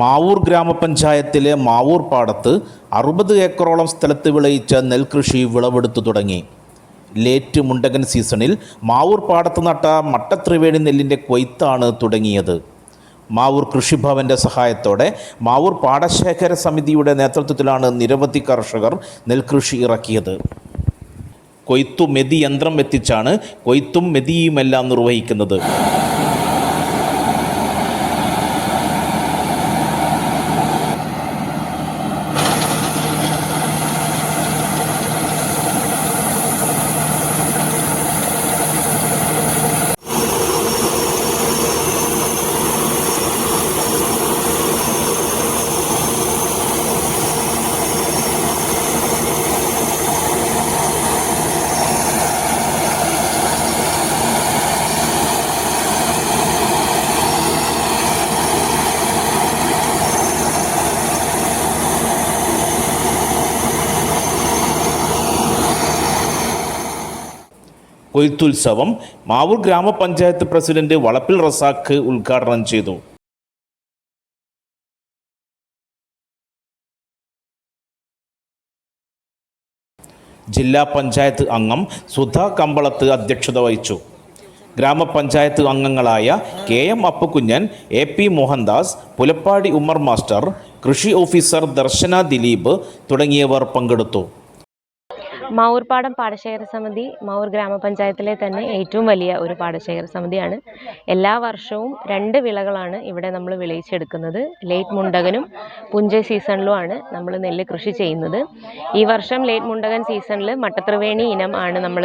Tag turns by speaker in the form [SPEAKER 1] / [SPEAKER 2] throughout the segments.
[SPEAKER 1] മാവൂർ ഗ്രാമപഞ്ചായത്തിലെ മാവൂർ പാടത്ത് അറുപത് ഏക്കറോളം സ്ഥലത്ത് വിളയിച്ച നെൽകൃഷി വിളവെടുത്തു തുടങ്ങി. ലേറ്റ് മുണ്ടകൻ സീസണിൽ മാവൂർ പാടത്ത് നട്ട മട്ടത്രിവേണി നെല്ലിന്റെ കൊയ്ത്താണ് തുടങ്ങിയത്. മാവൂർ കൃഷിഭവന്റെ സഹായത്തോടെ മാവൂർ പാടശേഖര സമിതിയുടെ നേതൃത്വത്തിലാണ് നിരവധി കർഷകർ നെൽകൃഷി ഇറക്കിയത്. കൊയ്ത്തു മെതി യന്ത്രം എത്തിച്ചാണ് കൊയ്ത്തും മെതിയുമെല്ലാം നിർവഹിക്കുന്നത്. കൊയ്ത്തുത്സവം മാവൂർ ഗ്രാമപഞ്ചായത്ത് പ്രസിഡന്റ് വളപ്പിൽ റസാഖ് ഉദ്ഘാടനം ചെയ്തു. ജില്ലാ പഞ്ചായത്ത് അംഗം സുധാ കമ്പളത്ത് അധ്യക്ഷത വഹിച്ചു. ഗ്രാമപഞ്ചായത്ത് അംഗങ്ങളായ K M Appukunjan A P Mohandas Pulappadi Ummar master കൃഷി ഓഫീസർ ദർശന ദിലീപ് തുടങ്ങിയവർ പങ്കെടുത്തു.
[SPEAKER 2] മാവൂർപ്പാടം പാടശേഖര സമിതി മാവൂർ ഗ്രാമപഞ്ചായത്തിലെ തന്നെ ഏറ്റവും വലിയ ഒരു പാടശേഖര സമിതിയാണ്. എല്ലാ വർഷവും രണ്ട് വിളകളാണ് ഇവിടെ നമ്മൾ വിളയിച്ചെടുക്കുന്നത്. ലേറ്റ് മുണ്ടകനും പുഞ്ച സീസണിലുമാണ് നമ്മൾ നെല്ല് കൃഷി ചെയ്യുന്നത്. ഈ വർഷം ലേറ്റ് മുണ്ടകൻ സീസണിൽ മട്ടത്രിവേണി ഇനം ആണ് നമ്മൾ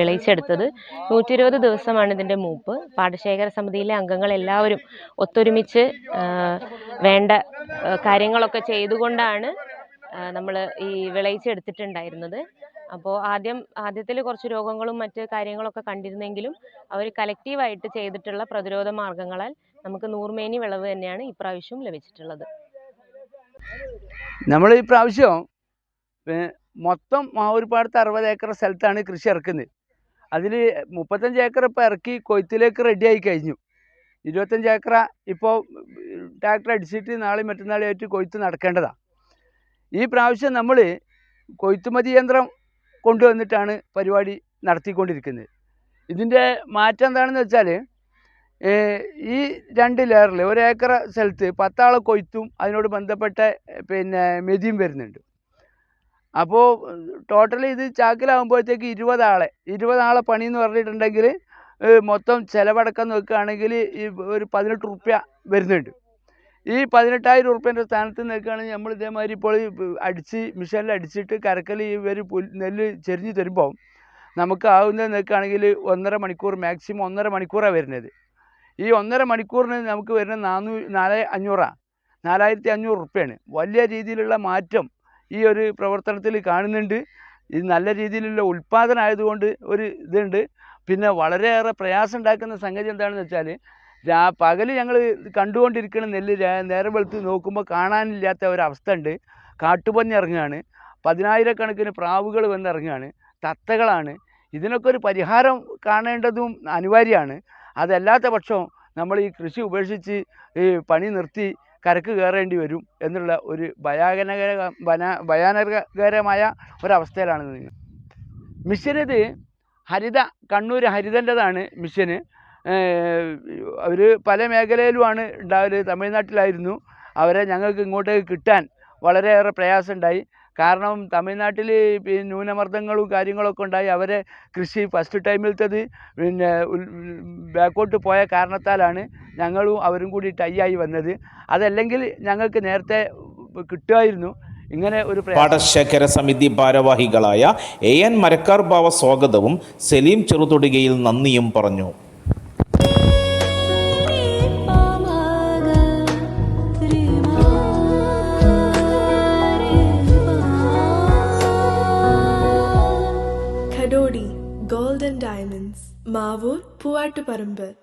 [SPEAKER 2] വിളയിച്ചെടുത്തത്. നൂറ്റി ഇരുപത് ദിവസമാണ് ഇതിന്റെ മൂപ്പ്. പാടശേഖര സമിതിയിലെ അംഗങ്ങൾ എല്ലാവരും ഒത്തൊരുമിച്ച് വേണ്ട കാര്യങ്ങളൊക്കെ ചെയ്തുകൊണ്ടാണ് നമ്മൾ ഈ വിളയിച്ചെടുത്തിട്ടുണ്ടായിരുന്നത്. അപ്പോൾ ആദ്യം ആദ്യത്തിൽ കുറച്ച് രോഗങ്ങളും മറ്റ് കാര്യങ്ങളൊക്കെ കണ്ടിരുന്നെങ്കിലും അവർ കലക്റ്റീവായിട്ട് ചെയ്തിട്ടുള്ള പ്രതിരോധ മാർഗങ്ങളാൽ നമുക്ക് നൂർമേനി വിളവ് തന്നെയാണ് ഇപ്രാവശ്യം ലഭിച്ചിട്ടുള്ളത്.
[SPEAKER 3] നമ്മൾ ഈ പ്രാവശ്യം മൊത്തം മാവൂരിപ്പാടത്ത് അറുപത് ഏക്കർ സ്ഥലത്താണ് കൃഷി ഇറക്കുന്നത്. അതിൽ മുപ്പത്തഞ്ച് ഏക്കർ ഇപ്പോൾ ഇറക്കി കൊയ്ത്തിലേക്ക് റെഡിയായി കഴിഞ്ഞു. ഇരുപത്തഞ്ച് ഏക്കർ ഇപ്പോൾ ട്രാക്ടർ അടിച്ചിട്ട് നാളെ മറ്റന്നാളെ ആയിട്ട് കൊയ്ത്ത് നടക്കേണ്ടതാണ് ഈ പ്രാവശ്യം നമ്മൾ കൊയ്ത്തുമതി യന്ത്രം കൊണ്ടുവന്നിട്ടാണ് പരിപാടി നടത്തിക്കൊണ്ടിരിക്കുന്നത്. ഇതിന്റെ മാറ്റം എന്താണെന്ന് വെച്ചാൽ ഈ രണ്ട് ലെയറിൽ ഒരു ഏക്കർ സ്ഥലത്ത് പത്താളെ കൊയ്ത്തും അതിനോട് ബന്ധപ്പെട്ട പിന്നെ മെതിയും വരുന്നുണ്ട്. അപ്പോൾ ടോട്ടൽ ഇത് ചാക്കിലാകുമ്പോഴത്തേക്ക് ഇരുപതാളെ ഇരുപതാളെ പണി എന്ന് പറഞ്ഞിട്ടുണ്ടെങ്കിൽ മൊത്തം ചിലവടക്കം നോക്കുകയാണെങ്കിൽ ഈ ഒരു പതിനെട്ട് റുപ്യ വരുന്നുണ്ട്. ഈ പതിനെട്ടായിരം ഉറുപ്പ്യന്റെ സ്ഥാനത്ത് നിൽക്കുകയാണെങ്കിൽ നമ്മൾ ഇതേമാതിരി ഇപ്പോൾ അടിച്ച് മിഷനിൽ അടിച്ചിട്ട് കരക്കൽ ഇവർ നെല്ല് ചെരിഞ്ഞ് തരുമ്പോൾ നമുക്ക് ആവുന്നത് നിൽക്കുകയാണെങ്കിൽ ഒന്നര മണിക്കൂർ മാക്സിമം ഒന്നര മണിക്കൂറാണ് വരുന്നത്. ഈ ഒന്നര മണിക്കൂറിന് നമുക്ക് വരുന്ന നാനൂ നാല് അഞ്ഞൂറാണ് നാലായിരത്തി അഞ്ഞൂറ് ഉറുപ്പ്യാണ്. വലിയ രീതിയിലുള്ള മാറ്റം ഈ ഒരു പ്രവർത്തനത്തിൽ കാണുന്നുണ്ട്. ഇത് നല്ല രീതിയിലുള്ള ഉൽപ്പാദനം ആയതുകൊണ്ട് ഒരു ഇതുണ്ട്. പിന്നെ വളരെയേറെ പ്രയാസം ഉണ്ടാക്കുന്ന സംഗതി എന്താണെന്ന് വെച്ചാൽ രാ പകൽ ഞങ്ങൾ കണ്ടുകൊണ്ടിരിക്കുന്ന നെല്ല് നേരെ വെളുത്ത് നോക്കുമ്പോൾ കാണാനില്ലാത്ത ഒരവസ്ഥ ഉണ്ട് കാട്ടുപന്നി ഇറങ്ങുകയാണ് പതിനായിരക്കണക്കിന് പ്രാവുകൾ വന്നിറങ്ങുകയാണ് തത്തകളാണ്. ഇതിനൊക്കെ ഒരു പരിഹാരം കാണേണ്ടതും അനിവാര്യമാണ്. അതല്ലാത്ത പക്ഷം നമ്മൾ ഈ കൃഷി ഉപേക്ഷിച്ച് ഈ പണി നിർത്തി കരക്ക് കയറേണ്ടി വരും എന്നുള്ള ഒരു ഭയാനകര ഭയാനകരമായ ഒരവസ്ഥയിലാണ് നിങ്ങൾ മിഷൻ ഇത് ഹരിത കണ്ണൂർ ഹരിതന്റെതാണ് മിഷന് അവർ പല മേഖലയിലുമാണ് ഉണ്ടാവൽ. തമിഴ്നാട്ടിലായിരുന്നു. അവരെ ഞങ്ങൾക്ക് ഇങ്ങോട്ടേക്ക് കിട്ടാൻ വളരെയേറെ പ്രയാസമുണ്ടായി. കാരണം തമിഴ്നാട്ടിൽ പിന്നെ ന്യൂനമർദ്ദങ്ങളും കാര്യങ്ങളൊക്കെ ഉണ്ടായി. അവരെ കൃഷി ഫസ്റ്റ് ടൈമിലത്തത് പിന്നെ ബാക്കോട്ട് പോയ കാരണത്താലാണ് ഞങ്ങളും അവരും കൂടി ടൈ ആയി വന്നത്. അതല്ലെങ്കിൽ ഞങ്ങൾക്ക് നേരത്തെ കിട്ടുമായിരുന്നു. ഇങ്ങനെ ഒരു
[SPEAKER 1] പാടശേഖര സമിതി ഭാരവാഹികളായ എ എൻ മരക്കാർ ബാവ സ്വാഗതവും സലീം ചെറുതൊടുകയിൽ നന്ദിയും പറഞ്ഞു.
[SPEAKER 4] மாவூர் பூவாட்டுப்பரம்பு.